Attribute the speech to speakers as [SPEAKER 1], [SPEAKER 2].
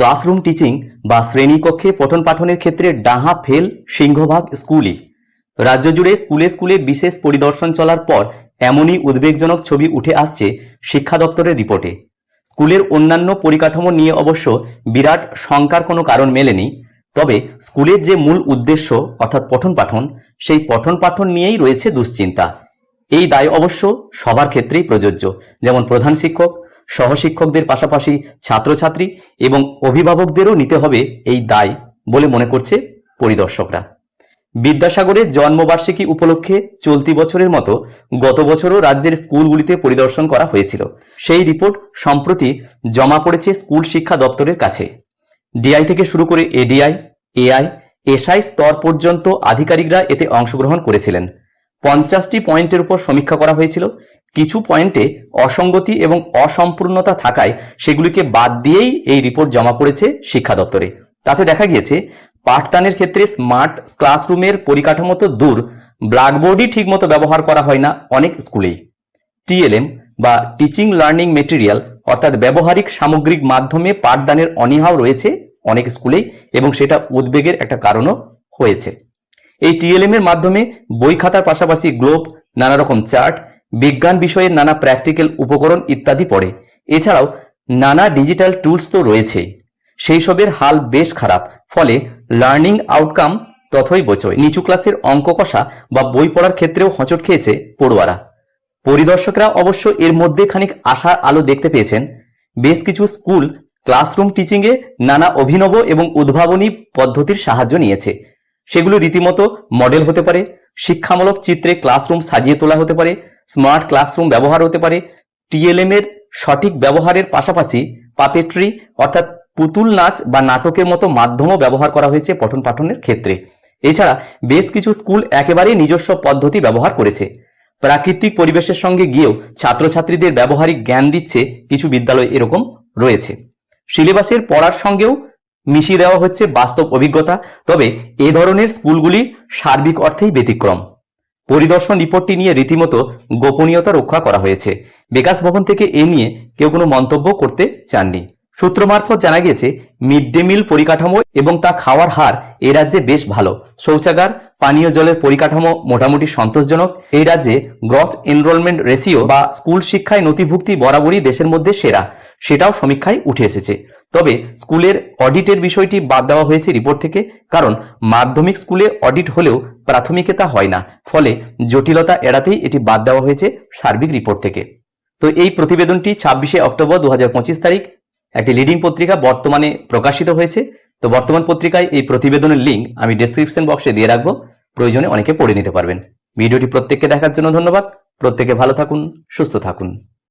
[SPEAKER 1] Classroom teaching বা শ্রেণীকক্ষে পঠন পাঠনের ক্ষেত্রে ডাহা, ফেল, সিংহভাগ, স্কুলই। রাজ্য জুড়ে স্কুলে স্কুলে বিশেষ পরিদর্শন চলার পর এমনই উদ্বেগজনক ছবি উঠে আসছে শিক্ষা দপ্তরের রিপোর্টে। স্কুলের অন্যান্য পরিকাঠামো নিয়ে অবশ্য বিরাট শঙ্কার কোনো কারণ মেলেনি, তবে স্কুলের যে মূল উদ্দেশ্য, অর্থাৎ পঠন পাঠন সেই পঠন পাঠন নিয়েই রয়েছে দুশ্চিন্তা। এই দায় অবশ্য সবার ক্ষেত্রেই প্রযোজ্য, যেমন প্রধান শিক্ষক সহশিক্ষকদের পাশাপাশি ছাত্রছাত্রী এবং অভিভাবকদেরও নিতে হবে এই দায় বলে মনে করছে পরিদর্শকরা। বিদ্যাসাগরের জন্মবার্ষিকী উপলক্ষে চলতি বছরের মতো গত বছরও রাজ্যের স্কুলগুলিতে পরিদর্শন করা হয়েছিল। সেই রিপোর্ট সম্প্রতি জমা পড়েছে স্কুল শিক্ষা দপ্তরের কাছে। ডিআই থেকে শুরু করে এডিআই, এআই, এসআই স্তর পর্যন্ত আধিকারিকরা এতে অংশগ্রহণ করেছিলেন। পঞ্চাশটি পয়েন্টের উপর সমীক্ষা করা হয়েছিল। কিছু পয়েন্টে অসঙ্গতি এবং অসম্পূর্ণতা থাকায় সেগুলিকে বাদ দিয়েই এই রিপোর্ট জমা পড়েছে শিক্ষা দপ্তরে। তাতে দেখা গিয়েছে, পাঠদানের ক্ষেত্রে স্মার্ট ক্লাসরুমের পরিকাঠামো তো দূর, ব্ল্যাকবোর্ডই ঠিকমতো ব্যবহার করা হয় না অনেক স্কুলেই। টিএলএম বা টিচিং লার্নিং মেটেরিয়াল, অর্থাৎ ব্যবহারিক সামগ্রিক মাধ্যমে পাঠদানের অনীহাও রয়েছে অনেক স্কুলেই এবং সেটা উদ্বেগের একটা কারণও হয়েছে। এই টিএলএম এর মাধ্যমে বই খাতার পাশাপাশি গ্লোব নানা রকম চার্ট বিজ্ঞান বিষয়ের নানা প্র্যাকটিক্যাল উপকরণ ইত্যাদি পড়ে। এছাড়াও নানা ডিজিটাল টুলস তো রয়েছেই সেই সবের হাল বেশ খারাপ, ফলে লার্নিং আউটকাম তথই বোঝয় নিচু ক্লাসের অঙ্ক কষা বা বই পড়ার ক্ষেত্রেও হোঁচট খেয়েছে পড়ুয়ারা। পরিদর্শকরা অবশ্য এর মধ্যে খানিক আশার আলো দেখতে পেয়েছেন। বেশ কিছু স্কুল ক্লাসরুম টিচিংয়ে নানা অভিনব এবং উদ্ভাবনী পদ্ধতির সাহায্য নিয়েছে। সেগুলো রীতিমতো মডেল হতে পারে, শিক্ষামূলক চিত্রে ক্লাসরুম সাজিয়ে তোলা হতে পারে স্মার্ট ক্লাসরুম ব্যবহার হতে পারে টিএলএম এর সঠিক ব্যবহারের পাশাপাশি পাপেট্রি অর্থাৎ পুতুল নাচ বা নাটকের মতো মাধ্যমও ব্যবহার করা হয়েছে পঠন পাঠনের ক্ষেত্রে। এছাড়া বেশ কিছু স্কুল একেবারেই নিজস্ব পদ্ধতি ব্যবহার করেছে। প্রাকৃতিক পরিবেশের সঙ্গে গিয়েও ছাত্রছাত্রীদের ব্যবহারিক জ্ঞান দিচ্ছে কিছু বিদ্যালয় এরকম রয়েছে। সিলেবাসের পড়ার সঙ্গেও মিশিয়ে দেওয়া হচ্ছে বাস্তব অভিজ্ঞতা। তবে এ ধরনের স্কুলগুলি সার্বিক অর্থেই ব্যতিক্রম। পরিদর্শন রিপোর্টটি নিয়ে রীতিমতো গোপনীয়তা রক্ষা করা হয়েছে। বিকাশ ভবন থেকে এ নিয়ে কেউ কোনো মন্তব্য করতে চাননি। সূত্র মারফত জানা গিয়েছে, মিড ডে মিল পরিকাঠামো এবং তা খাওয়ার হার এ রাজ্যে বেশ ভালো। শৌচাগার, পানীয় জলের পরিকাঠামো মোটামুটি সন্তোষজনক। এই রাজ্যে গ্রস এনরোলমেন্ট রেশিও বা স্কুল শিক্ষায় নথিভুক্তি বরাবরই দেশের মধ্যে সেরা। সেটাও সমীক্ষায় উঠে এসেছে। তবে স্কুলের অডিটের বিষয়টি বাদ দেওয়া হয়েছে রিপোর্ট থেকে, কারণ মাধ্যমিক স্কুলে অডিট হলেও প্রাথমিকে তা হয় না। ফলে জটিলতা এড়াতেই এটি বাদ দেওয়া হয়েছে সার্বিক রিপোর্ট থেকে। তো এই প্রতিবেদনটি ছাব্বিশে অক্টোবর দু হাজার পঁচিশ তারিখ, একটি লিডিং পত্রিকা বর্তমানে প্রকাশিত হয়েছে। তো বর্তমান পত্রিকায় এই প্রতিবেদনের লিঙ্ক আমি ডেসক্রিপশন বক্সে দিয়ে রাখব, প্রয়োজনে অনেকে পড়ে নিতে পারবেন। ভিডিওটি প্রত্যেককে দেখার জন্য ধন্যবাদ। প্রত্যেকে ভালো থাকুন, সুস্থ থাকুন।